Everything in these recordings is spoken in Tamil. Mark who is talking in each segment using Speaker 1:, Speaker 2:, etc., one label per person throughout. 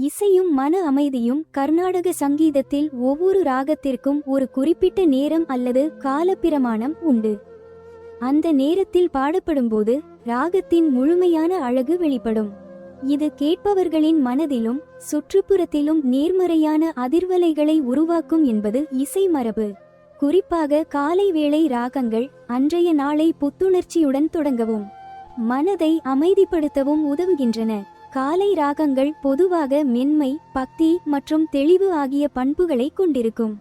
Speaker 1: இசையும் மன அமைதியும் கர்நாடக சங்கீதத்தில் ஒவ்வொரு ராகத்திற்கும் ஒரு குறிப்பிட்ட நேரம் அல்லது காலப்பிரமாணம் உண்டு. அந்த நேரத்தில் பாடப்படும்போது ராகத்தின் முழுமையான அழகு வெளிப்படும். இது கேட்பவர்களின் மனதிலும் சுற்றுப்புறத்திலும் நேர்மறையான அதிர்வலைகளை உருவாக்கும் என்பது இசை மரபு. குறிப்பாக காலை வேளை ராகங்கள் அன்றைய நாளை புத்துணர்ச்சியுடன் தொடங்கவும் மனதை அமைதிப்படுத்தவும் உதவுகின்றன. காலை ராகங்கள் பொதுவாக மென்மை பக்தி மற்றும் தெளிவு ஆகிய பண்புகளை கொண்டிருக்கும்.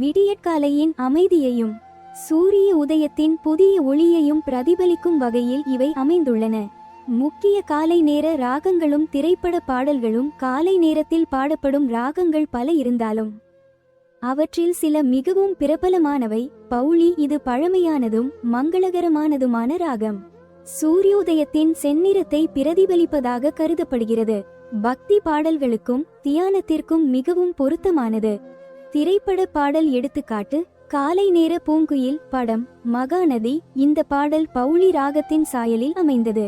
Speaker 1: விடியற்காலையின் அமைதியையும் சூரிய உதயத்தின் புதிய ஒளியையும் பிரதிபலிக்கும் வகையில் இவை அமைந்துள்ளன. முக்கிய காலை நேர ராகங்களும் திரைப்பட பாடல்களும் காலை நேரத்தில் பாடப்படும் ராகங்கள் பல இருந்தாலும் அவற்றில் சில மிகவும் பிரபலமானவை. பௌளி இது பழமையானதும் மங்களகரமானதுமான ராகம். சூரியோதயத்தின் செந்நிறத்தை பிரதிபலிப்பதாக கருதப்படுகிறது. பக்தி பாடல்களுக்கும் தியானத்திற்கும் மிகவும் பொருத்தமானது. திரைப்பட பாடல் எடுத்துக்காட்டு காலை நேர பூங்குயில் படம் மகாநதி இந்த பாடல் பௌளி ராகத்தின் சாயலில் அமைந்தது.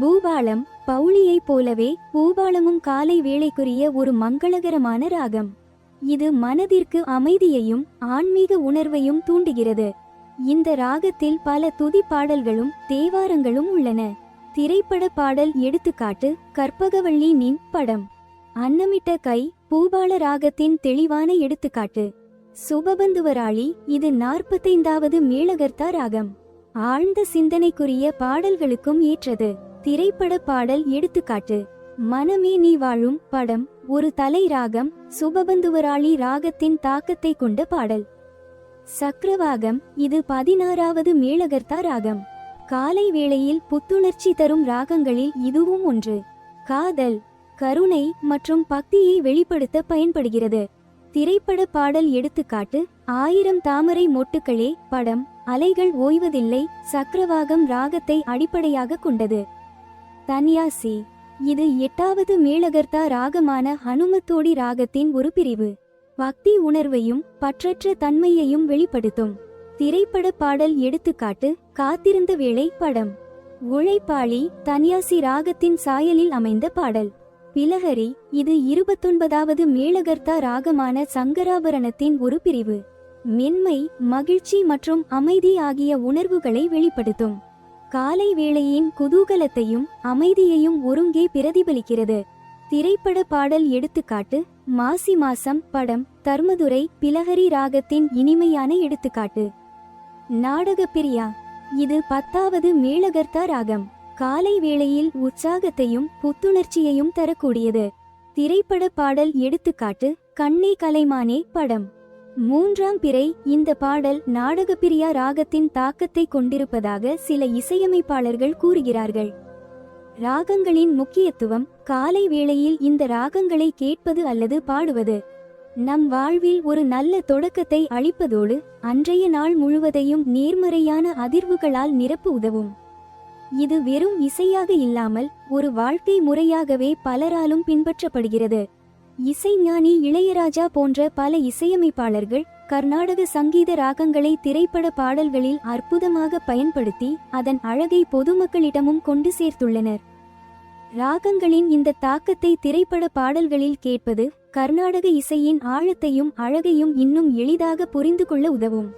Speaker 1: பூபாலம் பௌளியைப் போலவே பூபாலமும் காலை வேளைக்குரிய ஒரு மங்களகரமான ராகம். இது மனதிற்கு அமைதியையும் ஆன்மீக உணர்வையும் தூண்டுகிறது. இந்த ராகத்தில் பல துதி பாடல்களும் தேவாரங்களும் உள்ளன. திரைப்பட பாடல் எடுத்துக்காட்டு கற்பகவள்ளி நின் படம். அன்னமிட்ட கை பூபால ராகத்தின் தெளிவான எடுத்துக்காட்டு. சுபபந்துவராளி இது நாற்பத்தைந்தாவது மேளகர்த்தா ராகம். ஆழ்ந்த சிந்தனைக்குரிய பாடல்களுக்கும் ஏற்றது. திரைப்பட பாடல் எடுத்துக்காட்டு. மனமே நீ வாழும் படம் ஒரு தலை ராகம் சுபபந்துவராளி ராகத்தின் தாக்கத்தை கொண்ட பாடல். சக்கரவாகம் இது பதினாறாவது மேலகர்த்தா ராகம். காலை வேளையில் புத்துணர்ச்சி தரும் ராகங்களில் இதுவும் ஒன்று. காதல் கருணை மற்றும் பக்தியை வெளிப்படுத்த பயன்படுகிறது. திரைப்பட பாடல் எடுத்துக்காட்டு ஆயிரம் தாமரை மொட்டுக்களே படம் அலைகள் ஓய்வதில்லை சக்கரவாகம் ராகத்தை அடிப்படையாக கொண்டது. தன்யாசி இது எட்டாவது மேலகர்த்தா ராகமான ஹனுமத்தோடி ராகத்தின் ஒரு பிரிவு. பக்தி உணர்வையும் பற்றற்ற தன்மையையும் வெளிப்படுத்தும். திரைப்பட பாடல் எடுத்துக்காட்டு காத்திருந்த வேளை படம். உழைப்பாளி தன்யாசி ராகத்தின் சாயலில் அமைந்த பாடல். பிலஹரி இது இருபத்தொன்பதாவது மேளகர்த்தா ராகமான சங்கராபரணத்தின் ஒரு பிரிவு. மென்மை மகிழ்ச்சி மற்றும் அமைதி ஆகிய உணர்வுகளை வெளிப்படுத்தும். காலை வேளையின் குதூகலத்தையும் அமைதியையும் ஒருங்கே பிரதிபலிக்கிறது. திரைப்பட பாடல் எடுத்துக்காட்டு மாசி மாசம் படம் தர்மதுரை பிலஹரி ராகத்தின் இனிமையான எடுத்துக்காட்டு. நாடகப்பிரியா இது பத்தாவது மேலகர்த்தா ராகம். காலை வேளையில் உற்சாகத்தையும் புத்துணர்ச்சியையும் தரக்கூடியது. திரைப்பட பாடல் எடுத்துக்காட்டு கண்ணே கலைமானே படம். மூன்றாம் பிறை இந்த பாடல் நாடகப்பிரியா ராகத்தின் தாக்கத்தை கொண்டிருப்பதாக சில இசையமைப்பாளர்கள் கூறுகிறார்கள். ராகங்களின் முக்கியத்துவம் காலை வேளையில் இந்த ராகங்களை கேட்பது அல்லது பாடுவது. நம் வாழ்வில் ஒரு நல்ல தொடக்கத்தை அளிப்பதோடு அன்றைய நாள் முழுவதையும் நேர்மறையான அதிர்வுகளால் நிரப்ப உதவும். இது வெறும் இசையாக இல்லாமல் ஒரு வாழ்க்கை முறையாகவே பலராலும் பின்பற்றப்படுகிறது. இசைஞானி இளையராஜா போன்ற பல இசையமைப்பாளர்கள் கர்நாடக சங்கீத ராகங்களை திரைப்பட பாடல்களில் அற்புதமாக பயன்படுத்தி அதன் அழகை பொதுமக்களிடமும் கொண்டு சேர்த்துள்ளனர். ராகங்களின் இந்த தாக்கத்தை திரைப்பட பாடல்களில் கேட்பது கர்நாடக இசையின் ஆழத்தையும் அழகையும் இன்னும் எளிதாக புரிந்து கொள்ள உதவும்.